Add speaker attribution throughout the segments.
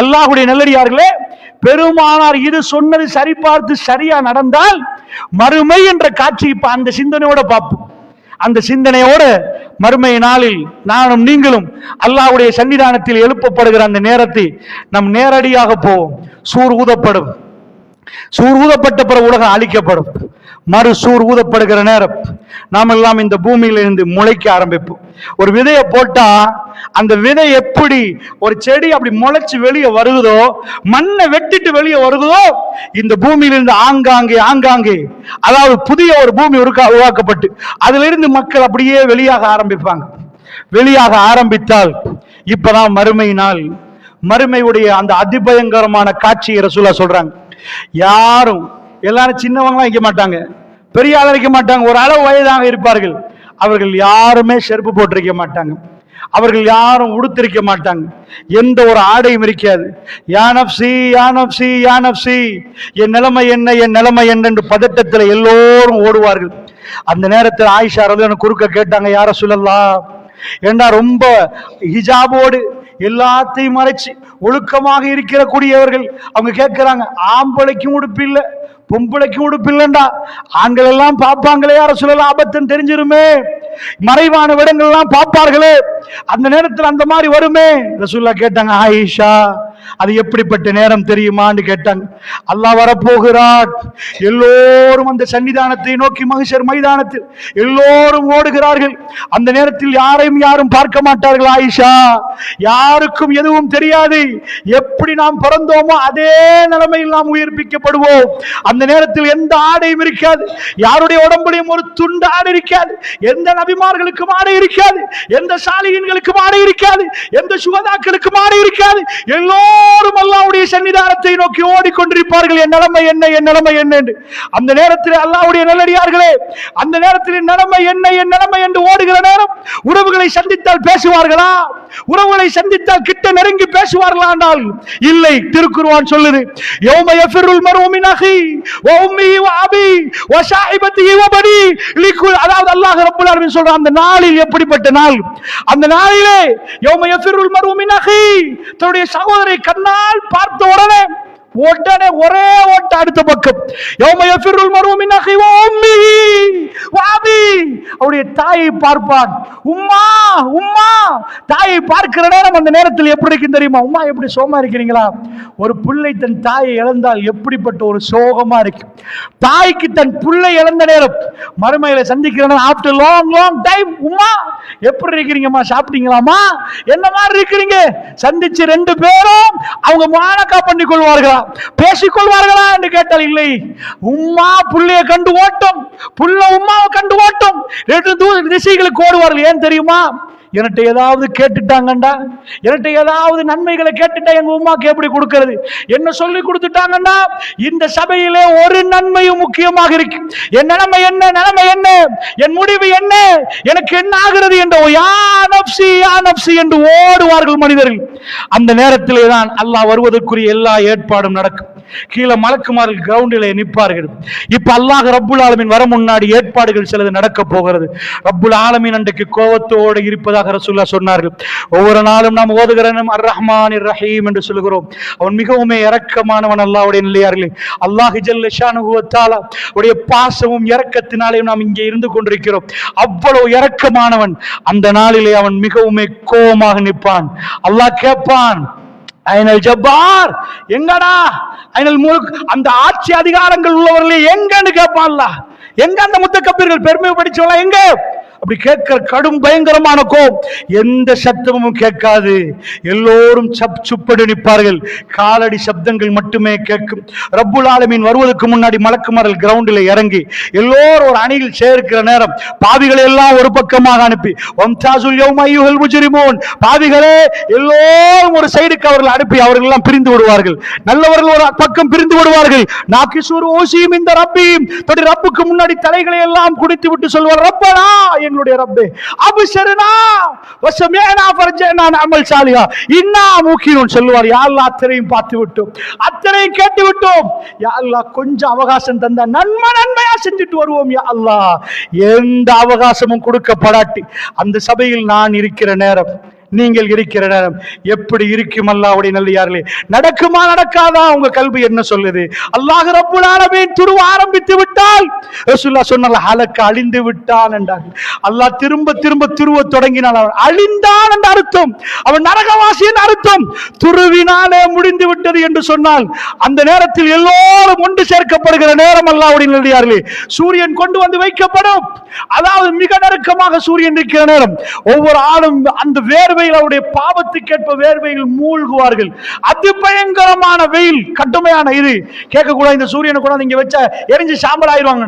Speaker 1: அல்லாஹுடைய நல்லடியார்களே பெருமானார் இது சொன்னது சரி பார்த்து சரியா நடந்தால் மறுமை என்ற காட்சி இப்ப அந்த சிந்தனையோட பார்ப்போம். அந்த சிந்தனையோட மறுமை நாளில் நானும் நீங்களும் அல்லாஹுடைய சன்னிதானத்தில் எழுப்பப்படுகிற அந்த நேரத்தை நம் நேரடியாக போவோம். சூர் ஊதப்படும். சூர் ஊதப்பட்ட பிற உலகம் அழிக்கப்படும். மறு சூர் ஊதப்படுகிற நேரம். நாம் எல்லாம் இந்த பூமியிலிருந்து முளைக்க ஆரம்பிப்போம். ஒரு விதையை போட்டா அந்த விதை எப்படி ஒரு செடி அப்படி முளைச்சு வெளியே வருகுதோ மண்ணை வெட்டிட்டு வெளியே வருகுதோ இந்த பூமியிலிருந்து ஆங்காங்கே ஆங்காங்கே அதாவது புதிய ஒரு பூமி உருவாக்கப்பட்டு அதிலிருந்து மக்கள் அப்படியே வெளியாக ஆரம்பிப்பாங்க. வெளியாக ஆரம்பித்தால் இப்பதான் மறுமை நாள். மறுமையுடைய அந்த அதிபயங்கரமான காட்சியை ரசூலா சொல்றாங்க. யாரும் எல்லாரும் சின்னவங்களாம் வைக்க மாட்டாங்க. பெரிய ஆள் வைக்க மாட்டாங்க. ஒரு அளவு வயதாக இருப்பார்கள். அவர்கள் யாருமே செருப்பு போட்டிருக்க மாட்டாங்க. அவர்கள் யாரும் உடுத்திருக்க மாட்டாங்க. எந்த ஒரு ஆடையும் இருக்காது. யானப்சி யானப்சி யானப்சி என் நிலைமை என்ன என் நிலைமை என்ன என்று பதட்டத்தில் எல்லோரும் ஓடுவார்கள். அந்த நேரத்தில் ஆயிஷா எனக்கு குறுக்க கேட்டாங்க யார சொல்லலாம் ஏண்டா ரொம்ப ஹிஜாபோடு எல்லாத்தையும் மறைச்சு ஒழுக்கமாக இருக்கிற கூடியவர்கள் அவங்க கேட்கிறாங்க ஆம்பளைக்கும் உடுப்பு இல்லை பொம்பளைக்கும் உடுப்பு இல்லைண்டா. ஆண்கள் எல்லாம் பார்ப்பாங்களே யார சொல்லலாம் ஆபத்துன்னு தெரிஞ்சிருமே. மறைவான விடங்கள்லாம் பார்ப்பார்களே. அந்த நேரத்தில் அந்த மாதிரி வருமே. ரசூல்லா கேட்டாங்க ஆயிஷா அது எப்படிப்பட்ட நேரம் தெரியுமான்னு கேட்டாங்க. அல்லாஹ் வரப்போகிறார். எல்லோரும் அந்த சன்னிதானத்தை நோக்கி மகிஷர் மைதானத்தில் எல்லோரும் ஓடுகிறார்கள். அந்த நேரத்தில் யாரையும் யாரும் பார்க்க மாட்டார்கள் ஆயிஷா. யாருக்கும் எதுவும் தெரியாது. எப்படி நாம் பிறந்தோமோ அதே நிலைமையில் நாம் உயிர்ப்பிக்கப்படுவோம். அந்த நேரத்தில் எந்த ஆடையும் இருக்காது. யாருடைய உடம்புலையும் ஒரு துண்டு ஆடை இருக்காது. எந்த நபிமார்களுக்கும் ஆடை இருக்காது. எந்த சாலிகன்களுக்கும் ஆடை இருக்காது. எந்த சுகதாக்களுக்கும் ஆடை இருக்காது. எல்லோரும் அல்லாவுடைய சன்னிதானத்தை நோக்கி ஓடிக்கொண்டிருப்பார்கள். என் நிலைமை என்ன என் நிலைமை என்ன என்று. அந்த நேரத்தில் அல்லாவுடைய நல்லடியார்களே அந்த நேரத்தில் நிலைமை என்ன என் நிலைமை என்று ஓடுகிற நேரம் உறவுகளை சந்தித்தால் பேசுவார்களா? உறவுகளை சந்தித்தால் கிட்ட நெருங்கி பேசுவார்களா என்றால் இல்லை திருக்குருவான் சொல்லுது யோம எஃபிருல் மருவமின் அகி அஹி வ உம்மிஹி அபி அதாவது அல்லாஹ் ரப்புல் அலமின் சொல்றான் அந்த நாளில் எப்படிப்பட்ட நாள்? அந்த நாளிலே யோம எஃபிருல் மருவமின் அகி. தன்னுடைய சகோதரை கண்ணால் பார்த்த உடனே உடனே ஒரே ஓட்ட அடுத்த பக்கம். யௌம யஃபிருல் மர்உ மின் அஹி வ அவருடைய தாயை பார்ப்பான். உம்மா உம்மா. தாயை பார்க்கிற நேரம் அந்த நேரத்தில் எப்படி இருக்கு தெரியுமா? உம்மா எப்படி சோகமா இருக்கிறீங்களா? ஒரு பிள்ளை தன் தாயை இழந்தால் எப்படிப்பட்ட ஒரு சோகமா இருக்கு தாய்க்கு தன் பிள்ளை இழந்த நேரம் மறுமையில சந்திக்கிற நேரம் ஆஃப்டர் லாங் லாங் டைம் உம்மா எப்படி இருக்கிறீங்கம்மா? சாப்பிட்டீங்களாமா என்ன மாதிரி இருக்கிறீங்க? சந்திச்சு ரெண்டு பேரும் அவங்க மானக்கா பண்ணி கொள்வார்களா பேசிக் கொள்வார்களா என்று கேட்டால் இல்லை. உம்மா புள்ளையை கண்டு ஓட்டும். புள்ள உம்மாவை கண்டு ஓட்டும். ரெண்டு திசைகளுக்கு ஓடுவார்கள். ஏன் தெரியுமா? என்கிட்ட ஏதாவது கேட்டுட்டாங்கண்டா? என்கிட்ட ஏதாவது நன்மைகளை கேட்டுட்டா எங்க உமாக்கு எப்படி கொடுக்கறது? என்ன சொல்லி கொடுத்துட்டாங்கண்டா? இந்த சபையிலே ஒரு நன்மையும் முக்கியமாக இருக்கு. என் நிலைமை என்ன? நிலைமை என்ன? என் முடிவு என்ன? எனக்கு என்ன ஆகிறது என்ற யா நப்சி நப்சி என்று ஓடுவார்கள் மனிதர்கள். அந்த நேரத்திலே தான் அல்லாஹ் வருவதற்குரிய எல்லா ஏற்பாடும் நடக்கும். கீழே மலக்குமார்கள் கிரவுண்டிலே நிற்பார்கள். இப்ப அல்லாஹ் ரப்புல் ஆலமின் வர முன்னாடி ஏற்பாடுகள் சிலது நடக்க போகிறது. ரப்புல் ஆலமின் அன்றைக்கு கோபத்தோடு இருப்பதாக ரசூல்லா சொன்னார்கள். ஒவ்வொரு நாளும் நாம் ஓதுகிறனும் அர் ரஹ்மான் ரஹீம் என்று சொல்கிறோம் அவன் மிகவும் இறக்கமானவன் அல்லாவுடைய நிலையார்களே. அல்லாஹ் ஜல்ல உடைய பாசமும் இறக்கத்தினாலேயும் நாம் இங்கே இருந்து கொண்டிருக்கிறோம். அவ்வளவு இறக்கமானவன் அந்த நாளிலே அவன் மிகவும் கோபமாக நிற்பான். அல்லாஹ் கேட்பான் ஐநல் ஜப்பார். எங்கடா? ஐநல் முழுக் அந்த ஆட்சி அதிகாரங்கள் உள்ளவர்களே எங்கன்னு கேட்பான்ல எங்க அந்த முத்த கப்பீர்கள் பெருமை படிச்சவங்களா எங்க? அப்படி கேட்கிற கடும் பயங்கரமான கோபம். எந்த சத்தமும் கேட்காது. எல்லோரும் சப் சுப்படி நிற்பார்கள். காலடி சப்தங்கள் மட்டுமே கேட்கும். ரப்புல் ஆலமீன் வருவதற்கு முன்னாடி மலக்குமரல் கிரவுண்டில் இறங்கி எல்லோரும் ஒரு அணியில் சேர்க்கிற நேரம் பாவிகளை எல்லாம் ஒரு பக்கமாக அனுப்பி வம்சாசுல் யௌம முஜிரிமோன். பாவிகளே எல்லோரும் ஒரு சைடுக்கு அவர்கள் அனுப்பி அவர்கள் எல்லாம் பிரிந்து விடுவார்கள். நல்லவர்கள் ஒரு பக்கம் பிரிந்து விடுவார்கள். நாக்கிசூர் ஓசியும் இந்த ரப்பியும் தன்னுடைய ரப்புக்கு முன்னாடி தலைகளை எல்லாம் குடித்து விட்டு சொல்வார் ரப்பனா எங்களுடைய ரப்பே. அபிஷரனா வசமேனா பரஜேனா அமல் சாலியா இன்னா மூக்கினோன் சொல்லுவார். யா அத்தனையும் பார்த்து விட்டோம் அத்தனையும் கேட்டு விட்டோம் யா கொஞ்சம் அவகாசம் தந்தா நன்மை நன்மையா செஞ்சுட்டு வருவோம் யா எந்த அவகாசமும் கொடுக்கப்படாட்டி. அந்த சபையில் நான் இருக்கிற நேரம். நீங்கள் இருக்கிற நேரம் எப்படி இருக்கும் அல்லாஹ்வுடைய நல்லியார்களே? நடக்குமா நடக்காதா? உங்க கல்வி என்ன சொல்லுது? அல்லாஹ் ரப்புல் துருவ ஆரம்பித்து விட்டால் ரசுல்லா சொன்னால ஹலக்க அழிந்து விட்டான் என்றார் அல்லாஹ் திரும்ப திரும்ப துருவ தொடங்கினான். அவன் அழிந்தான் என்ற அர்த்தம். அவன் நரகவாசியின் அர்த்தம். துருவினாலே முடிந்து விட்டது என்று சொன்னால் அந்த நேரத்தில் எல்லோரும் ஒன்று சேர்க்கப்படுகிற நேரம் அல்லாவுடைய நல்லியார்களே. சூரியன் கொண்டு வந்து வைக்கப்படும். அதாவது மிக நெருக்கமாக சூரியன் இருக்கிற நேரம். ஒவ்வொரு ஆளும் அந்த வேர்வை வேர்வையில் அவருடைய பாவத்துக்கேற்ப வேர்வையில் மூழ்குவார்கள். அதி பயங்கரமான வெயில். கடுமையான இது. கேட்கக்கூடாது இந்த சூரியனை கூட இங்க வச்ச எரிஞ்சு சாம்பல் ஆயிடுவாங்க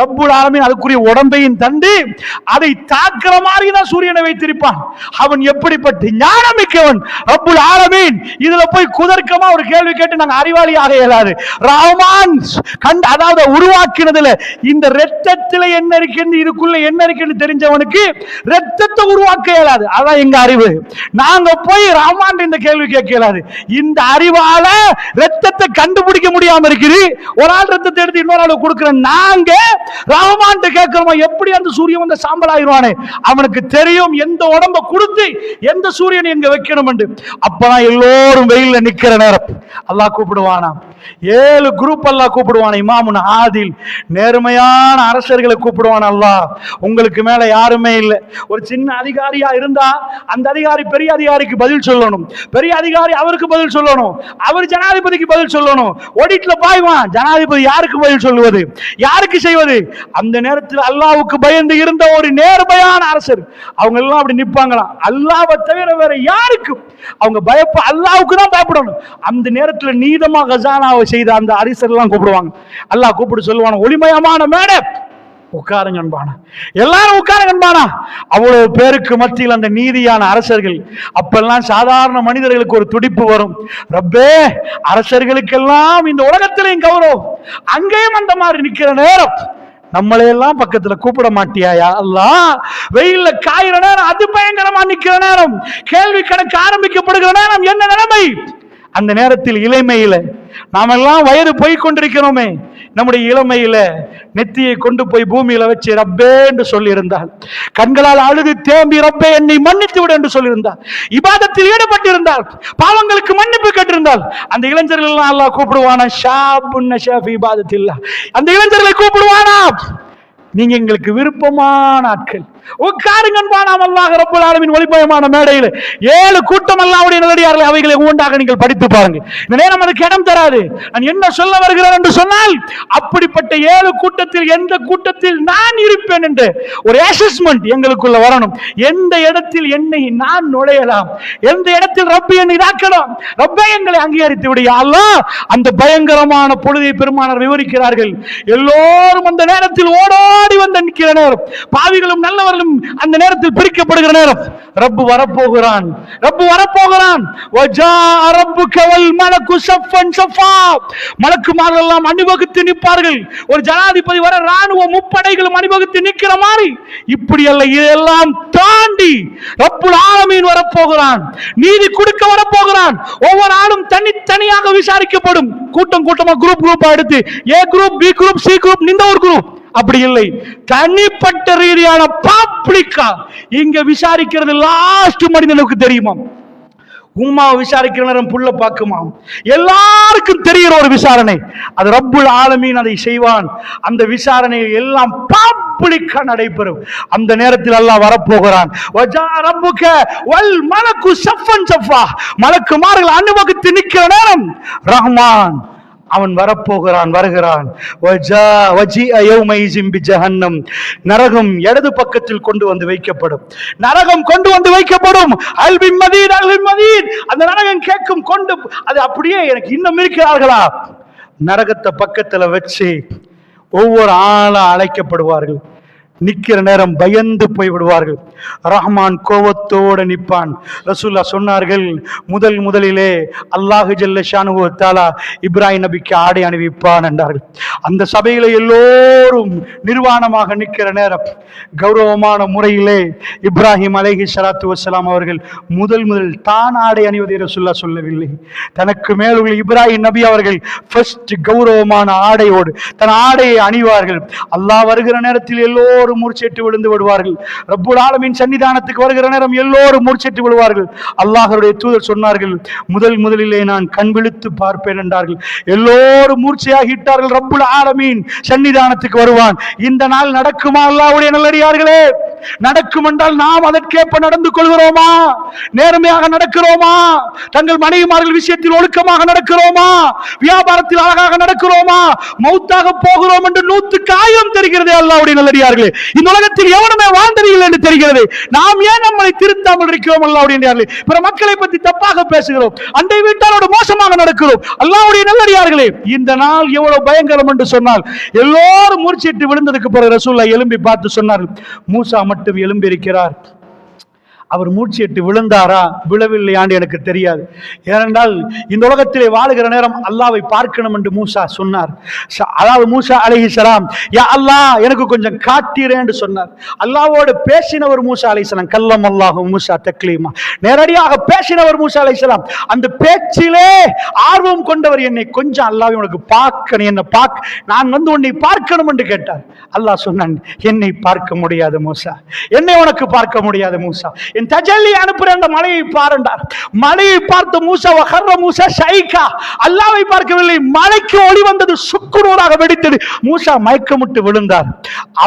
Speaker 1: ரப்புல் ஆலமீன் அதுக்குரிய உடம்பையும் தண்டு அதை தாக்குற மாதிரி தான் சூரியனை வைத்திருப்பான். அவன் எப்படிப்பட்ட ஞானமிக்கவன்? ரப்புல் ஆலமீன். இதுல போய் குதர்க்கமா ஒரு கேள்வி கேட்டு நாங்க அறிவாளியாக இயலாது. ராமான் கண்டு அதாவது உருவாக்கினதுல இந்த ரத்தத்துல என்ன இருக்குன்னு இதுக்குள்ள என்ன இருக்குன்னு தெரிஞ்சவனுக்கு ரத்தத்தை உருவாக்க இயலாது. அதான் எங்க அறிவு. நாங்க போய் ராமான் இந்த கேள்வி கேட்கலாது. இந்த அறிவால ரத்தத்தை கண்டுபிடிக்க முடியாம இருக்குது. ஒரு ஆள் ரத்தத்தை எடுத்து இன்னொரு ஆளு கொடுக்கிற நாங்க ராமான் கேட்கிறோம் எப்படி அந்த சூரியன் வந்து சாம்பல் ஆயிடுவானே? அவனுக்கு தெரியும் எந்த உடம்ப கொடுத்து எந்த சூரியன் எங்க வைக்கணும் என்று அப்பதான் எல்லோரும் வெயில்ல நிக்கிற நேரம். அல்லாஹ் கூப்பிடுவானா? ஏழு குரூப் அல்லாஹ் கூப்பிடுவான்? இமாமுன் ஆதில். நேர்மையான அரசர்களை கூப்பிடுவான் அல்லாஹ்? உங்களுக்கு மேல யாருமே இல்லை. ஒரு சின்ன அதிகாரியா இருந்தா அந்த அதிகாரி பெரிய அதிகாரிக்கு பதில் சொல்லணும். பெரிய அதிகாரி அவருக்கு பதில் சொல்லணும். அவர் ஜனாதிபதிக்கு பதில் சொல்லணும். ஒடிட்ல பாய்வான் ஜனாதிபதி யாருக்கு பதில் சொல்லுவது? யாருக்கு செய்வது? அந்த நேரத்தில் அல்லாவுக்கு பயந்து இருந்த ஒரு நேர்மையான அரசர். அவங்க எல்லாம் அப்படி நிப்பாங்களாம் அல்லாவை தவிர வேற யாருக்கும். அவங்க பயப்ப அல்லாவுக்கு தான் பயப்படணும். அந்த நேரத்துல நீதமா கஜானாவை செய்த அந்த அரசர் எல்லாம் கூப்பிடுவாங்க. அல்லாஹ் கூப்பிட்டு சொல்லுவாங்க ஒளிமயமான மேடை. உட்காருங்க அன்பானா. எல்லாரும் உட்காருங்க அன்பானா. அவ்வளவு பேருக்கு மத்தியில் அந்த நீதியான அரசர்கள். அப்பெல்லாம் சாதாரண மனிதர்களுக்கு ஒரு துடிப்பு வரும். ரப்பே அரசர்களுக்கெல்லாம் இந்த உலகத்திலையும் கௌரவம். அங்கேயும் அந்த மாதிரி நிக்கிற நேரம். நம்மளையெல்லாம் பக்கத்துல கூப்பிட மாட்டியாயா எல்லாம் வெயில்ல காயிற நேரம் அது பயங்கரமா நிக்கிற நேரம். கேள்வி கணக்கு ஆரம்பிக்கப்படுகிற நேரம். என்ன நிலைமை? அந்த நேரத்தில் இளமையில நாமெல்லாம் வயது போய் கொண்டிருக்கிறோமே. நம்முடைய இளமையில நெத்தியை கொண்டு போய் பூமியில வச்சு ரப்பே என்று சொல்லியிருந்தாள். கண்களால் அழுது தேம்பி ரப்பே என்னை மன்னித்து விடு என்று சொல்லியிருந்தாள். இபாதத்தில் ஈடுபட்டிருந்தாள். பாவங்களுக்கு மன்னிப்பு கேட்டிருந்தாள். அந்த இளைஞர்கள் எல்லாம் அல்லாஹ் கூப்பிடுவானா? ஷாபுன்ன ஷாஃபி இபாதத்தில் அந்த இளைஞர்களை கூப்பிடுவானா? நீங்க எங்களுக்கு விருப்பமான ஆட்கள். உட்காருங்க அன்பானாம் அல்லாஹ் ரப்பல் ஆலமீன் ஒளிபயமான மேடையில். ஏழு கூட்டம் அல்லாஹ்வுடைய நல்லடியார்களை அவைகளை உண்டாக நீங்கள் படித்து பாருங்க இந்த நேரம் அதுக்கு இடம் தராது. நான் என்ன சொல்ல வருகிறேன் என்று சொன்னால் அப்படிப்பட்ட ஏழு கூட்டத்தில் எந்த கூட்டத்தில் நான் இருப்பேன் என்று ஒரு அசஸ்மெண்ட் எங்களுக்குள்ள வரணும். எந்த இடத்தில் என்னை நான் நுழையலாம்? எந்த இடத்தில் ரப்பி என்னை இதாக்கலாம் ரப்பை எங்களை அங்கீகரித்து விடு அந்த பயங்கரமான பொழுதை பெருமானார் விவரிக்கிறார்கள். எல்லோரும் அந்த நேரத்தில் ஓடோடி வந்து நிற்கிற நேரம். பாவிகளும் நாளும் அந்த நேரத்தில் பிரிக்கப்படுகிற நேரம். ரப்பு வரப்போகிறான். ரப்பு வரப்போகிறான். வஜா ரப்புக வல் மலக்கு சஃபன் சஃபா. மலக்குமார்கள் அணிவகுத்து நிற்பார்கள். ஒரு ஜனாதிபதி வர ராணுவ முப்படைகளும் அணிவகுத்து நிற்கிற மாதிரி. இப்படி அல்ல இதெல்லாம் தாண்டி ரப்புல் ஆலமீன் வரப்போகிறான். நீதி கொடுக்க வரப்போகிறான். ஒவ்வொரு ஆளும் தனித்தனியாக விசாரிக்கப்படும். கூட்டம் கூட்டமா குரூப் குரூப்பா எடுத்து A group B group C group இந்த ஒரு குரூப் அப்படி இல்லை. தனிப்பட்ட ரீதியான பப்ளிக்கா இங்க விசாரிக்கிறது லாஸ்ட் மனிதனுக்கு தெரியுமா? உம்மாவை விசாரிக்கிற நேரம் புள்ள பார்க்குமா? எல்லாருக்கும் தெரிகிற ஒரு விசாரணை. அது ரப்புல் ஆலமீன் அதை செய்வான். அந்த விசாரணை எல்லாம் பப்ளிக்கா நடைபெறும். அந்த நேரத்தில் எல்லாம் வரப்போகிறான். வஜா வல் மலக்கு சஃபன் சஃபா. மலக்குமார்கள் அனுபவத்து நிற்கிற நேரம் ரஹ்மான். அவன் வரப்போகிறான் வருகிறான். வஜா நரகம் இடது பக்கத்தில் கொண்டு வந்து வைக்கப்படும். நரகம் கொண்டு வந்து வைக்கப்படும். அல்பின் மதீன் அல்பின் மதீன். அந்த நரகம் கேட்கும் கொண்டு அது அப்படியே எனக்கு இன்னும் இருக்கிறார்களா? நரகத்தை பக்கத்துல வச்சு ஒவ்வொரு ஆளா அழைக்கப்படுவார்கள். நிற்கிற நேரம் பயந்து போய் விடுவார்கள் ரஹ்மான் கோபத்தோடு நிற்பான். ரசூல்லா சொன்னார்கள் முதல் முதலிலே அல்லாஹு ஜல்ல ஷானுவ தாலா இப்ராஹிம் நபிக்கு ஆடை அணிவிப்பான் என்றார்கள். அந்த சபையில எல்லோரும் நிர்வாணமாக நிற்கிற நேரம் கௌரவமான முறையிலே இப்ராஹிம் அலேஹி சலாத்து வசலாம் அவர்கள் முதல் முதல் தான் ஆடை அணிவதை ரசூல்லா சொல்லவில்லை. தனக்கு மேல் உள்ள இப்ராஹிம் நபி அவர்கள் ஃபர்ஸ்ட் கௌரவமான ஆடையோடு தன் ஆடையை அணிவார்கள். அல்லாஹ் வருகிற நேரத்தில் எல்லோரும் எல்லோரும் மூர்ச்சேட்டு விழுந்து விடுவார்கள். ரப்புல் ஆலமின் சன்னிதானத்துக்கு வருகிற நேரம் எல்லோரும் மூர்ச்சேட்டு விழுவார்கள். அல்லாஹருடைய தூதர் சொன்னார்கள் முதல் முதலிலே நான் கண் விழித்து பார்ப்பேன் என்றார்கள். எல்லோரும் மூர்ச்சையாகிட்டார்கள் ரப்புல் ஆலமீன் சன்னிதானத்துக்கு வருவான். இந்த நாள் நடக்குமா அல்லாவுடைய நல்லடியார்களே? நடக்கும் என்றால் நாம் அதற்கேற்ப நடந்து கொள்கிறோமா? நேர்மையாக நடக்கிறோமா? தங்கள் மனைவிமார்கள் விஷயத்தில் ஒழுக்கமாக நடக்கிறோமா? வியாபாரத்தில் அழகாக நடக்கிறோமா? மௌத்தாக போகிறோம் என்று நூத்துக்கு ஆயிரம் தெரிகிறது அல்லாவுடைய நல்லடியார்களே. இந்த உலகத்தில் எவனுமே வாழ்ந்ததில்லை என்று தெரிகிறது. நாம் ஏன் நம்மளை திருத்தாமல் இருக்கிறோம் அல்லாவுடைய பிற மக்களை பற்றி தப்பாக பேசுகிறோம். அண்டை வீட்டாரோடு மோசமாக நடக்கிறோம். அல்லாவுடைய நல்லடியார்களே இந்த நாள் எவ்வளவு பயங்கரம் என்று சொன்னால் எல்லோரும் மூர்ச்சிட்டு விழுந்ததுக்கு பிறகு ரசூல்லா எழும்பி பார்த்து சொன்னார்கள் மூசா மட்டும் எழும்பி இருக்கிறார் அவர் மூச்சிட்டு விழுந்தாரா? விழவில்லையான்னு எனக்கு தெரியாது. ஏனென்றால் இந்த உலகத்திலே வாழுகிற நேரம் அல்லாவை பார்க்கணும் என்று மூசா சொன்னார். ச- அதாவது மூசா அலிஹிசலாம் யா அல்லாஹ் எனக்கு கொஞ்சம் காட்டிறேன் சொன்னார். அல்லாவோடு பேசினவர் மூசா அலைஹிஸ்ஸலாம் கல்லம் அல்லாஹும் மூசா தக்லீமா. நேரடியாக பேசினவர் மூசா அலைஹிஸ்ஸலாம் அந்த பேச்சிலே ஆர்வம் கொண்டவர் என்னை கொஞ்சம் அல்லாஹ் உனக்கு பார்க்கணும் என்னை பார்க்க நான் வந்து உன்னை பார்க்கணும் என்று கேட்டார். அல்லாஹ் சொன்னான் என்னை பார்க்க முடியாது மூசா. என்னை உனக்கு பார்க்க முடியாது மூசா. என் தஜல்லி அனுப்புற அந்த மலையை பாருண்டார். மலையை பார்த்த மூசா வஹர்ற மூசா ஷைகா. அல்லாவை பார்க்கவில்லை. மலைக்கு ஒளி வந்தது சுக்குநூறாக வெடித்தது. மூசா மயக்கமிட்டு விழுந்தார்.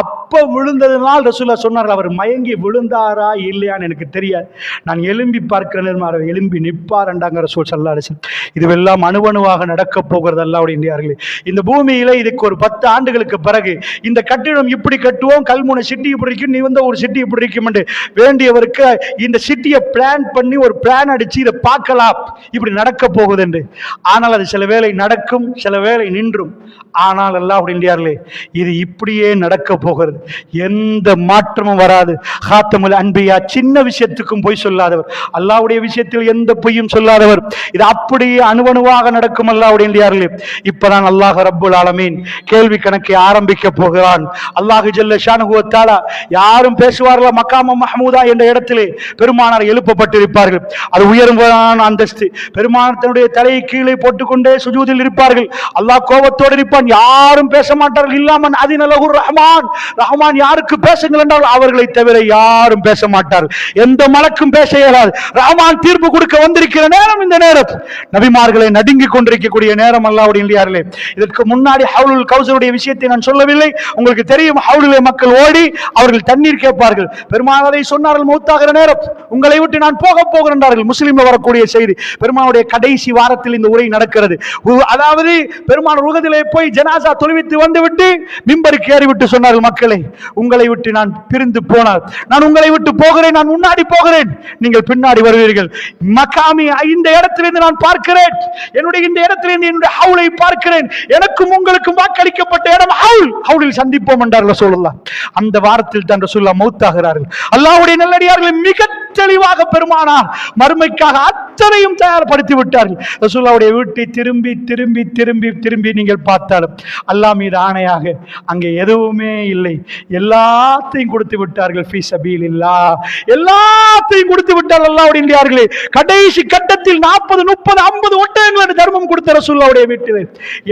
Speaker 1: அப்ப விழுந்ததுனால் ரசூலா சொன்னார் அவர் மயங்கி விழுந்தாரா இல்லையான்னு எனக்கு தெரியாது. நான் எலும்பி பார்க்கிற நேரம் அவர் எலும்பி நிற்பாரண்டாங்க ரசூல் சல்லா இதுவெல்லாம் அணுவணுவாக நடக்க போகிறது அல்லாவுடைய இந்தியார்களே. இந்த பூமியில இதுக்கு ஒரு பத்து ஆண்டுகளுக்கு பிறகு இந்த கட்டிடம் இப்படி கட்டுவோம் கல்முனை சிட்டி இப்படி இருக்கும் நீ வந்த ஒரு சிட்டி இப்படி இருக்கும் என்று வேண்டியவருக்கு இந்த சிட்டியை பிளான் பண்ணி ஒரு பிளான் அடிச்சு இதை பார்க்கலாம். இப்படி நடக்க போகுது என்று. ஆனால் அது சில வேளை நடக்கும் சில வேளை நின்றும். ஆனால் அல்லாஹ் இந்தியார்களே இது இப்படியே நடக்க போகிறது. எந்த மாற்றமும் வராது. ஹாத்தமுல் அன்பியா சின்ன விஷயத்துக்கும் பொய் சொல்லாதவர். அல்லாஹ்வுடைய விஷயத்தில் எந்த பொய்யும் சொல்லாதவர். இது அப்படியே அணுவணுவாக நடக்கும் அல்லாவுடைய இந்தியார்களே இப்பதான் அல்லாஹ் ரப்புல் ஆலமீன் கேள்வி கணக்கை ஆரம்பிக்க போகிறான். அல்லாஹ் ஜல்ல ஷானுகுவத்தாலா யாரும் பேசுவார்களா மக்காம மஹமூதா என்ற இடத்திலே? பெருமானார் எழுப்பப்பட்டிருப்பார்கள். அது உயர்வான அந்தஸ்து. பெருமானார் தன்னுடைய தலையை கீழே போட்டுக்கொண்டே சுஜூதில் இருப்பார்கள். அல்லாஹ் கோபத்தோடு இருப்பான். யாரும் பேச மாட்டார்கள் இல்லாமல் அதினலகு ரஹ்மான். ரஹ்மான் யாருக்கு பேசுங்கள் என்றால் அவர்களை தவிர யாரும் பேச மாட்டார்கள் எந்த மலக்கும் பேச இயலாது. ரஹ்மான் தீர்ப்பு கொடுக்க வந்திருக்கிற நேரம் இந்த நேரம். நபிமார்களை நடுங்கிக் கொண்டிருக்கக்கூடிய நேரம் அல்லாவுடைய இல்லையார்களே இதற்கு முன்னாடி ஹவுலுல் கௌசருடைய விஷயத்தை நான் சொல்லவில்லை. உங்களுக்கு தெரியும் ஹவுலிலே மக்கள் ஓடி அவர்கள் தண்ணீர் கேட்பார்கள். பெருமானாரை சொன்னார்கள் மூத்தாகிற நேரம் உங்களை விட்டு நான் போக போகிறேன் முஸ்லீம்ல வரக்கூடிய செய்தி பெருமானுடைய கடைசி வாரத்தில் இந்த உரை நடக்கிறது. அதாவது பெருமான் உலகத்திலே போய் ஜனாசா தொழுவித்து வந்துவிட்டு மிம்பருக்கு ஏறிவிட்டு சொன்னார்கள் மக்களை உங்களை விட்டு நான் பிரிந்து போனார் நான் உங்களை விட்டு போகிறேன் நான் முன்னாடி போகிறேன். நீங்கள் பின்னாடி வருவீர்கள். மக்காமி இந்த இடத்திலிருந்து நான் பார்க்கிறேன். என்னுடைய இந்த இடத்திலிருந்து என்னுடைய ஹவுலை பார்க்கிறேன். எனக்கும் உங்களுக்கும் வாக்களிக்கப்பட்ட இடம் ஹவுல். ஹவுலில் சந்திப்போம் என்றார்கள் சொல்லலாம் அந்த வாரத்தில் தான் ரசூல்லா மௌத்தாகிறார்கள். அல்லாவுடைய நல்லடியார்களை மிக தெளிவாக பெருமானார் மறுமைக்காக அத்தனையும் தயார்படுத்தி விட்டார்கள். ரசூல்லாவுடைய வீட்டை திரும்பி திரும்பி திரும்பி திரும்பி நீங்கள் பார்த்தாலும் அல்லா மீது ஆணையாக அங்கே எதுவுமே இல்லை. எல்லாத்தையும் கொடுத்து விட்டார்கள். ஃபீ சபீல் இல்லா எல்லாத்தையும் கொடுத்து விட்டார்கள் அல்லாஹ்வுடைய இந்தியார்களே கடைசி கட்டத்தில் நாற்பது முப்பது ஐம்பது ஒட்டகங்கள் தர்மம் கொடுத்த ரசூல்லாவுடைய வீட்டில்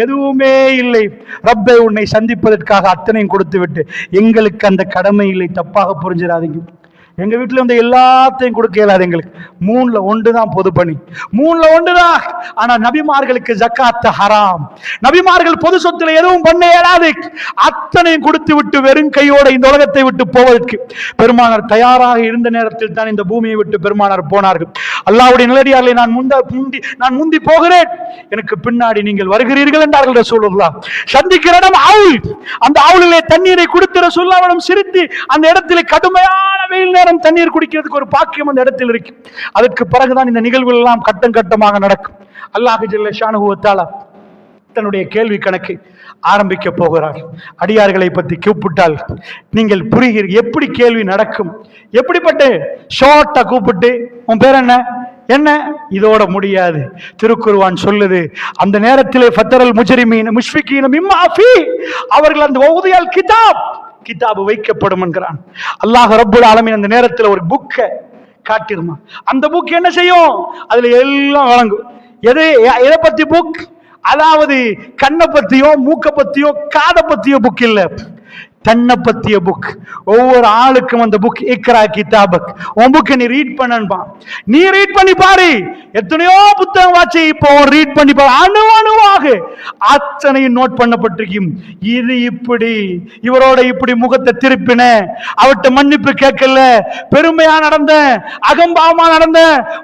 Speaker 1: எதுவுமே இல்லை. ரப்பை உன்னை சந்திப்பதற்காக அத்தனையும் கொடுத்து விட்டு எங்களுக்கு அந்த கடமை இல்லை. தப்பாக புரிஞ்சிடாதீங்க. எங்க வீட்டுல வந்து எல்லாத்தையும் கொடுக்க இயலாது எங்களுக்கு. மூணுல ஒன்று தான் பொது பணி மூணுல ஒன்று தான் ஆனால் நபிமார்களுக்கு ஜக்காத்த ஹராம். நபிமார்கள் பொது சொத்துல எதுவும் பண்ண இயலாது. அத்தனையும் கொடுத்து விட்டு வெறும் கையோட இந்த உலகத்தை விட்டு போவதற்கு. பெருமானார் தயாராக இருந்த நேரத்தில் தான் இந்த பூமியை விட்டு பெருமானார் போனார்கள். அல்லாவுடைய நிலடியார்களை நான் முந்த முந்தி நான் முந்தி போகிறேன். எனக்கு பின்னாடி நீங்கள் வருகிறீர்கள் என்றார்கள் ரசூலுல்லா. சந்திக்கிற இடம் அவுள் அந்த அவுளிலே தண்ணீரை கொடுத்து ரசூலுல்லாஹ்விடம் சிரித்து அந்த இடத்திலே கடுமையான வெயில் நேரம் தண்ணீர் குடிக்கிறதுக்கு ஒரு பாக்கியம் அந்த இடத்தில் இருக்கு. அதற்கு பிறகுதான் இந்த நிகழ்வுகள் எல்லாம் கட்டம் கட்டமாக நடக்கும். அல்லாஹ் ஜல்ல தன்னுடைய கேள்வி கணக்கை ஆரம்பிக்க போகிறார். அடியார்களை பற்றி கூப்பிட்டால் நீங்கள் புரிகிற எப்படி கேள்வி நடக்கும்? எப்படிப்பட்ட? ஷார்ட்டா கூப்பிட்டு உன் பேர் என்ன? என்ன? இதோட முடியாது. திருக்குருவான் சொல்லுது அந்த நேரத்திலே ஃபத்தரல் முஜரிமீன் முஷ்ஃபிகீன மிம்மாஃபி அவர்கள் அந்த ஓதியால் கிதாப் கிதாபு வைக்கப்படும் என்கிறான். அல்லாஹ் ரப்புல் ஆலமின் அந்த நேரத்தில் ஒரு புக்கை காட்டிடுமா அந்த புக் என்ன செய்யும்? அதுல எல்லாம் வழங்கும் எது? எதை பத்தி புக் அதாவது கண்ணை பத்தியோ மூக்கை பத்தியோ காதை பத்தியோ புக் இல்லை. தன்னை பத்திய புக் ஒவ்வொரு ஆளுக்கும் அந்த புக் இக்ரா கிதாபக் உன் புக்கை நீ ரீட் பண்ணன்பா நீ ரீட் பண்ணி பாரு. எத்தனையோ புத்தகம் வாச்சு இப்போ ரீட் பண்ணி பாரு. அணு அணுவாக. அத்தனையும் நோட் பண்ணப்பட்டிருக்கும். இது இப்படி இவரோட இப்படி முகத்தை திருப்பின அவர்கிட்ட மன்னிப்பு கேட்கல. பெருமையா நடந்த அகம்பாவமா நடந்த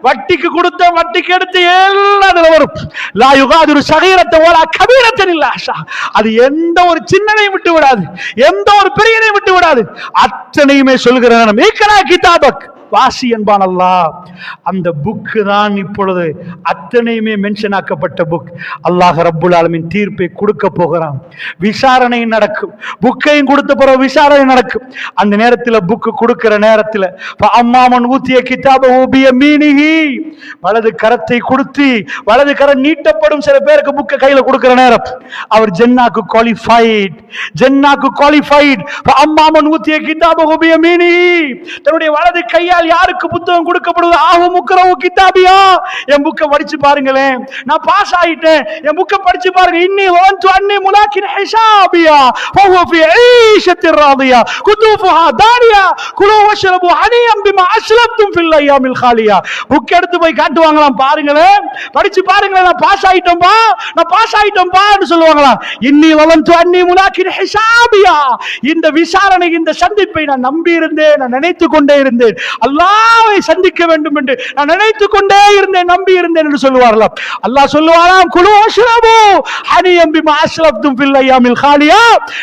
Speaker 1: வட்டிக்கு கொடுத்த வட்டிக்கு எடுத்து எல்லாம் அதுல வரும். லா ஒரு சகீரத்தை ஓலா கபீரத்தன் இல்ல ஆஷா அது எந்த ஒரு சின்னனையும் விட்டு விடாது. எந்த ஒரு பிரியனை விட்டு விடாது அத்தனையுமே சொல்கிறான். நேரம் கிதாபக். வாசி என்பான் அல்லாஹ். அந்த புக்கு தான் இப்பொழுது அத்தனையுமே மென்ஷன் ஆக்கப்பட்ட புக் அல்லாஹ் ரப்புல் ஆலமின் தீர்ப்பை கொடுக்க போகிறான். விசாரணை நடக்கும். புக்கையும் கொடுத்த பிறகு விசாரணை நடக்கும். அந்த நேரத்தில் புக்கு கொடுக்கிற நேரத்தில் அம்மாமன் ஊத்திய கிதாப ஊபிய மீனிகி வலது கரத்தை கொடுத்து வலது கரம் நீட்டப்படும் சில பேருக்கு புக்கை கையில கொடுக்கிற நேரம். அவர் ஜென்னாக்கு குவாலிஃபைட் ஜென்னாக்கு குவாலிஃபைட் அம்மாமன் ஊத்திய கிதாப ஊபிய மீனி தன்னுடைய வலது ஆகையால் யாருக்கு புத்தகம் கொடுக்கப்படுவது? ஆகும் முக்கரவு கித்தாபியா? என் புக்கை படிச்சு பாருங்களேன். நான் பாஸ் ஆயிட்டேன். என் புக்கை படிச்சு பாருங்க. இன்னி ஓன் டு அன்னி முலாக்கின் ஹிஷாபியா ஃபஹுவ ஃபி ராதியா. குதூஃபுஹா தானியா. குலு வஷ்ரபு ஹனியம் பிமா அஸ்லப்தும் ஃபில் ஐயாமில் ஹாலியா. புக் எடுத்து போய் காட்டுவாங்களாம். பாருங்களேன். படிச்சு பாருங்களேன். நான் பாஸ் ஆயிட்டோம்பா. நான் பாஸ் ஆயிட்டோம்பா சொல்லுவாங்களாம் இன்னி வளம் டு அன்னி முலாக்கின் ஹிஷாபியா இந்த விசாரணை இந்த சந்திப்பை நான் நம்பி இருந்தேன் நான் நினைத்து கொண்டே இருந்தேன். அல்லாவை சந்திக்க வேண்டும் என்று நான் நினைத்து கொண்டே இருந்தேன் நம்பி இருந்தேன் என்று சொல்லுவார்களாம். அல்லாஹ் சொல்லுவாராம் குழு அஷ்ரபு ஹனி எம்பி மாஸ்லப்தும் ஃபில் ஹாலியா.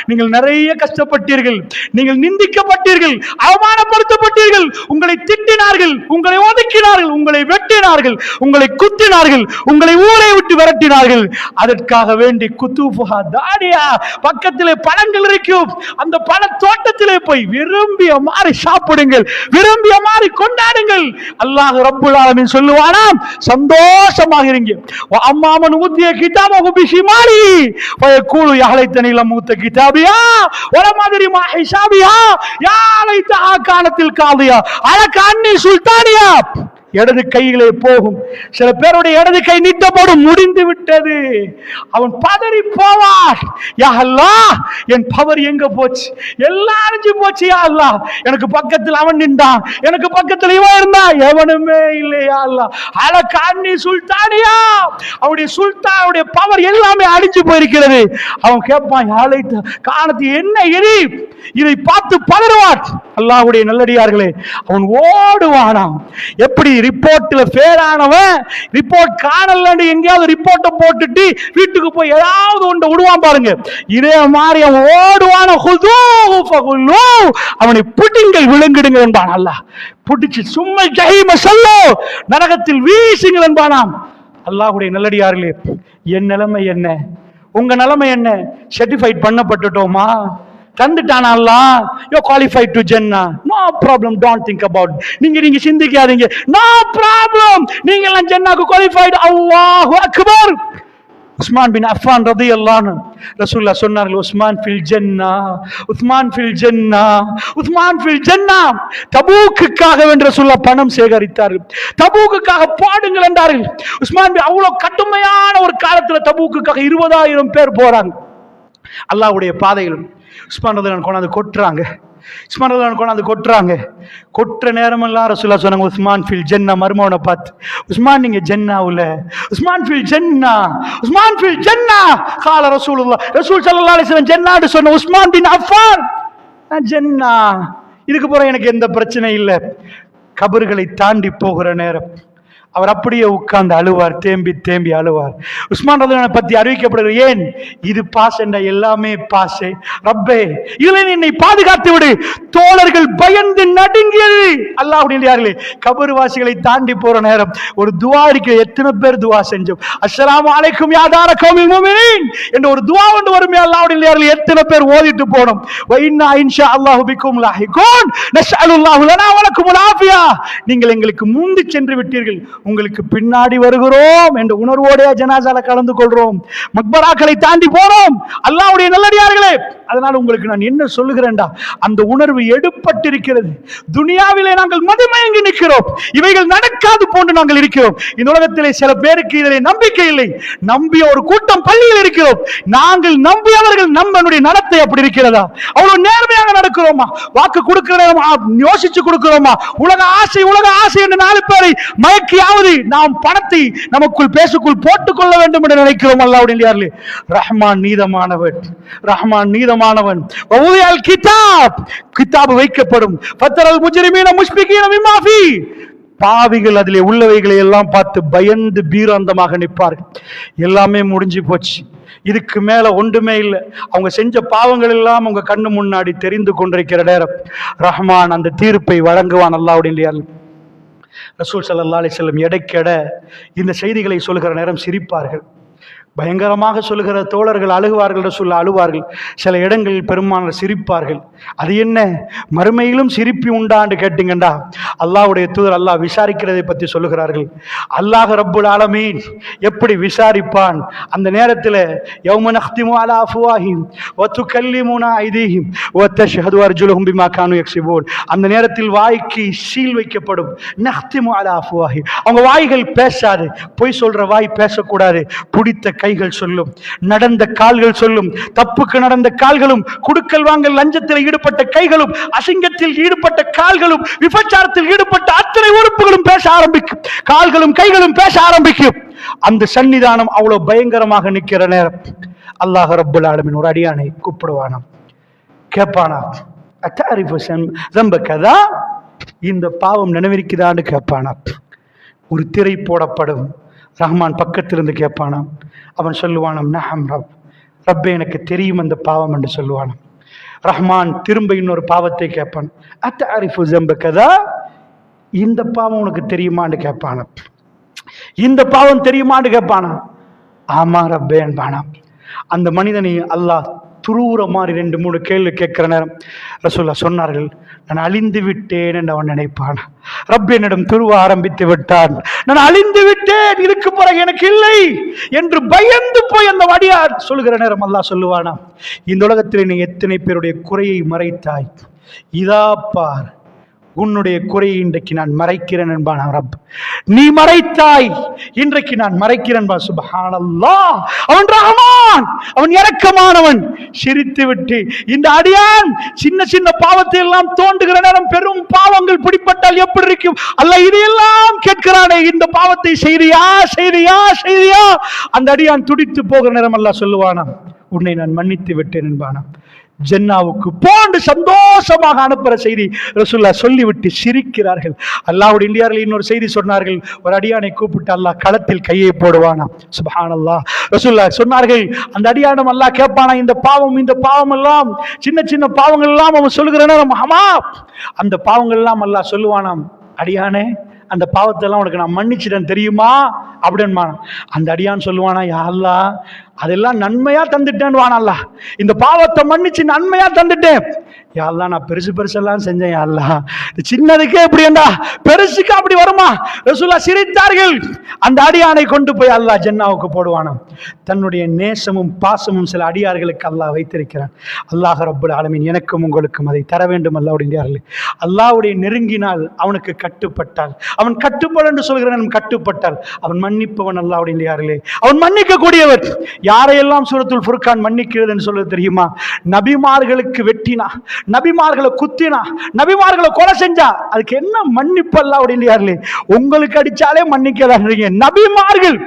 Speaker 1: நீங்கள் நிறைய கஷ்டப்பட்டீர்கள் நீங்கள் நிந்திக்கப்பட்டீர்கள் அவமானப்படுத்தப்பட்டீர்கள் உங்களை திட்டினார்கள் உங்களை ஒதுக்கினார்கள் உங்களை வெட்டினார்கள் உங்களை குத்தினார்கள் உங்களை ஊரை விட்டு விரட்டினார்கள். அதற்காக வேண்டி குத்துஃபுஹா தாடியா பக்கத்திலே பழங்கள் இருக்கும். அந்த பழ தோட்டத்திலே போய் விரும்பிய மாதிரி சாப்பிடுங்கள் விரும்பிய மாதிரி மாறி கொண்டாடுங்கள். அல்லாஹ் ரப்புல் ஆலமின் சொல்லுவானாம் சந்தோஷமாக இருங்க. அம்மாமன் ஊத்திய கிதாப குபிஷி மாறி கூழு யாழை தனியில மூத்த கிதாபியா ஒரு மாதிரி ஹிசாபியா யாழை காலத்தில் காலியா அழக்க அன்னி சுல்தானியா. இடது கையிலே போகும். சில பேருடைய இடது கை நீட்டப்படும் முடிந்து விட்டது. அவன் பதறி போவார் யா என் பவர் எங்க போச்சு? எல்லாம் அழிஞ்சு போச்சு யா அல்லாஹ். எனக்கு பக்கத்தில் அவன் நின்றான். எனக்கு பக்கத்தில் இவன் இருந்தான். எவனுமே இல்லையா யாழ்லா அல காணி சுல்தானியா. அவனுடைய சுல்தானுடைய பவர் எல்லாமே அழிஞ்சு போயிருக்கிறது. அவன் கேட்பான் யாழை காணத்து என்ன எரி? இதை பார்த்து பதறுவார் அல்லாவுடைய நல்லடியார்களே அவன் ஓடுவானாம். எப்படி ரிப்போர்ட்ல ஃபேர் ஆனவன் ரிப்போர்ட் காணலன்னு எங்கேயாவது ரிப்போர்ட்டை போட்டுட்டு வீட்டுக்கு போய் ஏதாவது ஒன்று விடுவான் பாருங்க. இதே மாதிரி அவன் ஓடுவான. ஹுதூஹு அவனை பிடிங்கள் விழுங்கிடுங்க என்பான் அல்லாஹ். பிடிச்சு சும்மா ஜெயிம சொல்லோ. நரகத்தில் வீசுங்கள் என்பானாம். அல்லாஹுடைய நல்லடியார்களே என் நிலைமை என்ன? உங்க நிலைமை என்ன? சர்டிஃபைட் பண்ணப்பட்டுட்டோமா? தந்துட்டானா அல்லாஹ் you qualified to ஜென்னா no problem don't think about நீங்க நீங்க சிந்திக்காதீங்க. நோ ப்ராப்ளம் நீங்க எல்லாம் ஜென்னாக்கு குவாலிஃபைடு அல்லாஹு அக்பர் உஸ்மான் பின் அஃபான் ரதி அல்லான்னு ரசூல்லா சொன்னார்கள் உஸ்மான் ஃபில் ஜன்னா உஸ்மான் ஃபில் ஜன்னா உஸ்மான் ஃபில் ஜன்னா தபூக்குக்காக வேண்டி ரசூல்லா பணம் சேகரித்தார்கள். தபூக்குக்காக பாடுங்கள் என்றார்கள். உஸ்மான் பின் அவ்வளோ கடுமையான ஒரு காலத்தில் தபூக்குக்காக இருபதாயிரம் பேர் போறாங்க. அல்லாஹ்வுடைய பாதைகள் உஸ்மான் கொண்டாந்து கொட்டுறாங்க. உஸ்மான் கொண்டாந்து கொட்டுறாங்க. கொட்டுற நேரமெல்லாம் ரசூல்லா சொன்னாங்க உஸ்மான் ஃபில் ஜென்னா மருமவனை பார்த்து. உஸ்மான் நீங்க ஜென்னாவுல. உஸ்மான் ஃபில் ஜென்னா உஸ்மான் ஃபில் ஜென்னா கால ரசூலுல்லா ரசூல் ஸல்லல்லாஹு அலைஹி வஸல்லம் ஜென்னான்னு சொன்ன உஸ்மான் பின் அஃபான். நான் ஜென்னா. இதுக்கு போற எனக்கு எந்த பிரச்சனை இல்லை. கபர்களை தாண்டி போகிற நேரம். அவர் அப்படியே உட்கார்ந்து அழுவார் தேம்பி தேம்பி அழுவார். உஸ்மான் ரலியல்லாஹு பற்றி பத்தி அறிவிக்கப்படுகிற ஏன்? இது பாஸ் என்ற எல்லாமே பாசே ரப்பே இதில் என்னை பாதுகாத்து விடு. தோழர்கள் பயந்து நடுங்கியது. அல்லாஹ்வுடைய கபருவாசிகளை தாண்டி போற நேரம் ஒரு துவா இருக்க எத்தனை பேர் துவா செஞ்சோம்? அஸ்லாம் அலைக்கும் யாதார கோமில் கௌமில் ஒரு துவா ஒன்று வருமே அல்லாஹ்வுடைய எத்தனை பேர் ஓதிட்டு போனோம்? வ இன்ஷா அல்லாஹு பிக்கும் லாஹிகோன் நஸ்அலுல்லாஹு லனா வலக்கும் ஆஃபியா. நீங்கள் எங்களுக்கு முந்தி சென்று விட்டீர்கள். உங்களுக்கு பின்னாடி வருகிறோம் என்ற உணர்வோடைய ஜனாசால கலந்து கொள்றோம். மக்பராக்களை தாண்டி போறோம். அல்லாவுடைய நல்லடியார்களே அதனால உங்களுக்கு நான் என்ன சொல்லுகிறேன்டா? அந்த உணர்வு எடுப்பட்டிருக்கிறது. துனியாவிலே நாங்கள் மதிமயங்கி நிற்கிறோம். இவைகள் நடக்காது போன்று நாங்கள் இருக்கிறோம். இந்த உலகத்திலே சில பேருக்கு இதிலே நம்பிக்கை இல்லை. நம்பிய ஒரு கூட்டம் பள்ளியில் இருக்கிறோம். நாங்கள் நம்பியவர்கள் நம்மளுடைய நடத்தை அப்படி இருக்கிறதா? அவ்வளவு நேர்மையாக நடக்கிறோமா? வாக்கு கொடுக்கிறோமா? யோசிச்சு கொடுக்கிறோமா? உலக ஆசை உலக ஆசை என்று நாலு பேரை மயக்கியாவது நாம் பணத்தை நமக்குள் பேசுக்குள் போட்டுக் கொள்ள வேண்டும் என்று நினைக்கிறோம் அல்லாவுடைய ரஹ்மான் நீதமானவன் ரஹ்மான் நீதமானவன். கிதாப். கிதாப் வைக்கப்படும். பத்தரல் முஜரிமீன முஷ்பிகீன மிமாஃபி பாவிகள் அதிலே உள்ளவைகளை எல்லாம் பார்த்து பயந்து பீராந்தமாக நிற்பார்கள். எல்லாமே முடிஞ்சு போச்சு. இதுக்கு மேல ஒன்றுமே இல்லை. அவங்க செஞ்ச பாவங்கள் எல்லாம் உங்க கண்ணு முன்னாடி தெரிந்து கொண்டிருக்கிற நேரம். ரஹ்மான் அந்த தீர்ப்பை வழங்குவான் அல்லாவுடைய ரசூல் சல்லா அலி செல்லம் எடைக்கெட இந்த செய்திகளை சொல்கிற நேரம் சிரிப்பார்கள். பயங்கரமாக சொல்லுகிற தோழர்கள் அழுகுவார்கள் சொல்ல அழுவார்கள். சில இடங்களில் பெருமானார் சிரிப்பார்கள். அது என்ன? மறுமையிலும் சிரிப்பி உண்டான்னு கேட்டீங்கண்டா? அல்லாஹ்வுடைய தூதர் அல்லாஹ் விசாரிக்கிறதை பற்றி சொல்லுகிறார்கள். அல்லாஹ் ரப்புல் ஆலமீன் எப்படி விசாரிப்பான்? அந்த நேரத்தில் யௌம நஹ்திமு அலா அஃப்வாஹிம் ஒத்து கல்லிமுனா ஐதீஹிம் வ தஷ்ஹது அர்ஜுலுஹும் பிமா கானு யக்ஸிபூன் அந்த நேரத்தில் வாய்க்கு சீல் வைக்கப்படும். நஹ்திமு அலா அஃபுவாஹிம். அவங்க வாய்கள் பேசாது. பொய் சொல்ற வாய் பேசக்கூடாது. பிடித்த கைகள் சொல்லும் நடந்த கால்கள் சொல்லும் தப்புக்கு நடந்த கால்களும் குடுக்கல் வாங்கல் லஞ்சத்தில் ஈடுபட்ட கைகளும் அசிங்கத்தில் ஈடுபட்ட கால்களும் விபச்சாரத்தில் ஈடுபட்ட அத்தனை உறுப்புகளும் பேச ஆரம்பிக்கும். கால்களும் கைகளும் பேச ஆரம்பிக்கும். அந்த சன்னிதானம் அவ்வளவு பயங்கரமாக நிற்கிற நேரம். அல்லாஹ் ரப்புல் ஆலமின் ஒரு அடியானை கூப்பிடுவானாம் கேட்பானா அத்தாரிஃபு ஜம்ப கதா? இந்த பாவம் நினைவிருக்குதான்னு கேட்பானா ஒரு திரை போடப்படும். ரஹ்மான் பக்கத்திலிருந்து கேட்பானாம் அவன் சொல்லுவானம் நஹம் ரப் ரப்பே எனக்கு தெரியும் அந்த பாவம் என்று சொல்லுவானம். ரஹ்மான் திரும்ப இன்னொரு பாவத்தை கேட்பான். அத்த அரிஃபு ஜம்ப கதா? இந்த பாவம் உனக்கு தெரியுமான்னு கேட்பான இந்த பாவம் தெரியுமான்னு கேட்பானா ஆமா ரப்பே என்பானாம். அந்த மனிதனை அல்லாஹ் துருவுற மாதிரி ரெண்டு மூணு கேள்வி கேட்கிற நேரம் ரசூல்லா சொன்னார்கள் நான் அழிந்து விட்டேன் என்று அவன் நினைப்பான். ரப் என்னிடம் துருவ ஆரம்பித்து விட்டான். நான் அழிந்து விட்டேன் இதுக்கு பிறகு எனக்கு இல்லை என்று பயந்து போய் அந்த வடியார் சொல்லுகிற நேரம் அல்லா சொல்லுவானா இந்த உலகத்தில் நீ எத்தனை பேருடைய குறையை மறைத்தாய்? இதா பார் உன்னுடைய குறையை இன்றைக்கு நான் மறைக்கிறேன் என்பான் ரப். நீ மறைத்தாய். இன்றைக்கு நான் மறைக்கிறேன் என்பா அவன் ரஹமான். அவன் இறக்கமானவன். சிரித்து விட்டு இந்த அடியான் சின்ன சின்ன பாவத்தை எல்லாம் தோண்டுகிற நேரம் பெரும் பாவங்கள் பிடிப்பட்டால் எப்படி இருக்கும்? அல்ல இதையெல்லாம் கேட்கிறானே இந்த பாவத்தை செய்தியா செய்தியா செய்தியா? அந்த அடியான் துடித்து போகிற நேரம் அல்ல சொல்லுவானா உன்னை நான் மன்னித்து விட்டேன் என்பானா ஜென்னாவுக்கு போண்டு சந்தோஷம் சந்தோஷமாக அனுப்புகிற செய்தி ரசூல்லா சொல்லிவிட்டு சிரிக்கிறார்கள். அல்லாவுடைய இந்தியாவில் இன்னொரு செய்தி சொன்னார்கள். ஒரு அடியானை கூப்பிட்டு அல்லாஹ் களத்தில் கையை போடுவானா? சுபஹானல்லாஹ். ரசூல்லா சொன்னார்கள் அந்த அடியானம் அல்லாஹ் கேட்பானா? இந்த பாவம் இந்த பாவம் எல்லாம் சின்ன சின்ன பாவங்கள் எல்லாம் அவன் சொல்லுகிற நேரம் ஆமா அந்த பாவங்கள் எல்லாம் அல்லாஹ் சொல்லுவானாம். அடியானே அந்த பாவத்தை எல்லாம் உனக்கு நான் மன்னிச்சிட்டேன் தெரியுமா? அப்படின்மா அந்த அடியான் சொல்லுவானா யா அல்லாஹ் அதெல்லாம் நன்மையா தந்துட்டேன்னு வானல்லா இந்த பாவத்தை மன்னிச்சு நன்மையா தந்துட்டேன். யா நான் பெருசு பெருசெல்லாம் செஞ்சேன் யா அல்லாஹ் சின்னதுக்கே இப்படிண்டா பெருசுக்கு அப்படி வருமா? ரசூலா சிரித்தார்கள். அந்த அடியானை கொண்டு போய் அல்லாஹ் ஜென்னாவுக்கு போடுவானாம். தன்னுடைய நேசமும் பாசமும் சில அடியார்களுக்கு அல்லாஹ் வைத்திருக்கிறான். அல்லாஹ் ரப்புல் ஆலமின் எனக்கும் உங்களுக்கும் அதை தர வேண்டும் அல்லாவுடைய அல்லாஹ்வுடைய நெருங்கினால் அவனுக்கு கட்டுப்பட்டால் அவன் கட்டுப்பட என்று சொல்கிறான் கட்டுப்பட்டால் அவன் மன்னிப்பவன் அல்லாவுடைய அவன் மன்னிக்க கூடியவர் யாரையெல்லாம் சூரத்துல் ஃபுர்கான் மன்னிக்கிறதுன்னு சொல்ல தெரியுமா? நபிமார்களுக்கு வெட்டினா நபிமார்களை குத்தினா நபிமார்களை கொலை செஞ்சா அதுக்கு என்ன மன்னிப்பு அல்லாவுடைய உங்களுக்கு அடிச்சாலே மன்னிக்கலான்றீங்க நபிமார்கள்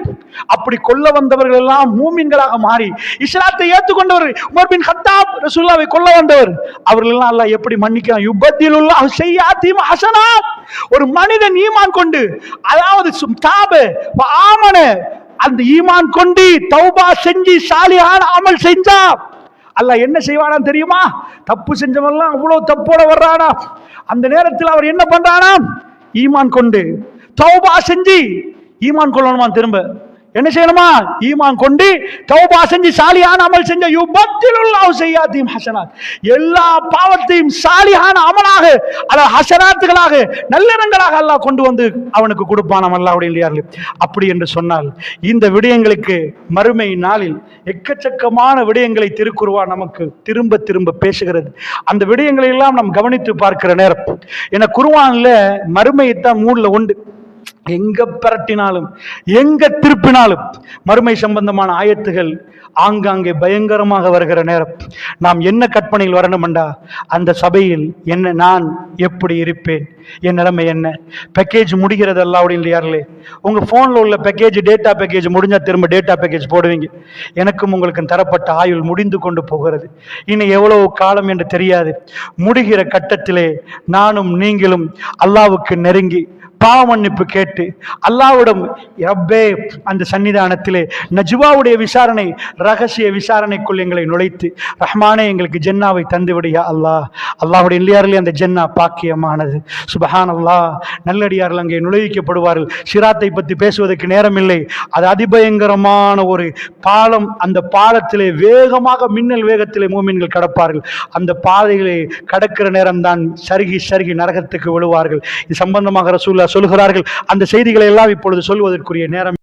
Speaker 1: அப்படி கொல்ல வந்தவர்கள் எல்லாம் மூமின்களாக மாறி இஸ்லாத்தை ஏற்றுக்கொண்டவர் உமர் பின் ஹத்தாப் ரசூல்லாவை கொல்ல வந்தவர் அவர்கள் எல்லாம் அல்லாஹ் எப்படி மன்னிக்கலாம்? யுபத்திலுல்லாஹ் செய்யாத்தீம் ஹசனாத். ஒரு மனிதன் ஈமான் கொண்டு அதாவது தாபு ஆமன அந்த ஈமான் கொண்டு தௌபா செஞ்சு சாலியான அமல் செஞ்சா அல்ல என்ன செய்வானா தெரியுமா? தப்பு செஞ்சவெல்லாம் அவ்வளோ தப்போட வர்றானா. அந்த நேரத்தில் அவர் என்ன பண்றானா? ஈமான் கொண்டு தௌபா செஞ்சு ஈமான் கொள்ளணுமா திரும்ப என்ன செய்யணுமா? ஈமான் கொண்டு தௌபா செஞ்சு சாலியான அமல் செஞ்ச யுபத்திலுல்லாஹு செய்யாதீம் ஹசனாத். எல்லா பாவத்தையும் சாலியான அமலாக அல்ல ஹசனாத்துகளாக நல்லிடங்களாக அல்லாஹ் கொண்டு வந்து அவனுக்கு கொடுப்பான் அல்லாஹ்வுடைய இல்லையார்களே அப்படி என்று சொன்னால் இந்த விடயங்களுக்கு மறுமை நாளில் எக்கச்சக்கமான விடயங்களை திருக்குருவா நமக்கு திரும்ப திரும்ப பேசுகிறது. அந்த விடயங்களை எல்லாம் நாம் கவனித்து பார்க்கிற நேரம். என குருவான்ல மறுமையைத்தான் மூணுல உண்டு. எங்க பிரட்டினாலும் எங்க திருப்பினாலும் மறுமை சம்பந்தமான ஆயத்துகள் ஆங்காங்கே பயங்கரமாக வருகிற நேரம். நாம் என்ன கற்பனையில் வரணுமெண்டா அந்த சபையில் என்ன நான் எப்படி இருப்பேன்? என் நிலைமை என்ன? பேக்கேஜ் முடிகிறது அல்லாவுடைய இல்லையார்களே உங்கள் ஃபோனில் உள்ள பேக்கேஜ் டேட்டா பேக்கேஜ் முடிஞ்சால் திரும்ப டேட்டா பேக்கேஜ் போடுவீங்க. எனக்கும் உங்களுக்கும் தரப்பட்ட ஆயுள் முடிந்து கொண்டு போகிறது. இன்னும் எவ்வளவு காலம் என்று தெரியாது. முடிகிற கட்டத்திலே நானும் நீங்களும் அல்லாவுக்கு நெருங்கி பாவ மன்னிப்பு கேட்டு அல்லாவிடம் ரப்பே அந்த சன்னிதானத்திலே நஜ்வாவுடைய விசாரணை ரகசிய விசாரணைக்குள் எங்களை நுழைத்து ரஹ்மானே எங்களுக்கு ஜென்னாவை தந்துவிடியா அல்லாஹ். அல்லாஹுடைய இல்லையாரிலே அந்த ஜென்னா பாக்கியமானது. சுபஹான் அல்லாஹ் நல்லடியார்கள் அங்கே நுழைவிக்கப்படுவார்கள். சிராத்தை பற்றி பேசுவதற்கு நேரமில்லை. அது அதிபயங்கரமான ஒரு பாலம். அந்த பாலத்திலே வேகமாக மின்னல் வேகத்திலே மூமின்கள் கடப்பார்கள். அந்த பாதைகளை கடக்கிற நேரம்தான் சருகி சருகி நரகத்துக்கு விழுவார்கள். இது சம்பந்தமாக ரசூல்லா சொல்கிறார்கள். அந்த செய்திகளை எல்லாம் இப்பொழுது சொல்வதற்குரிய நேரம்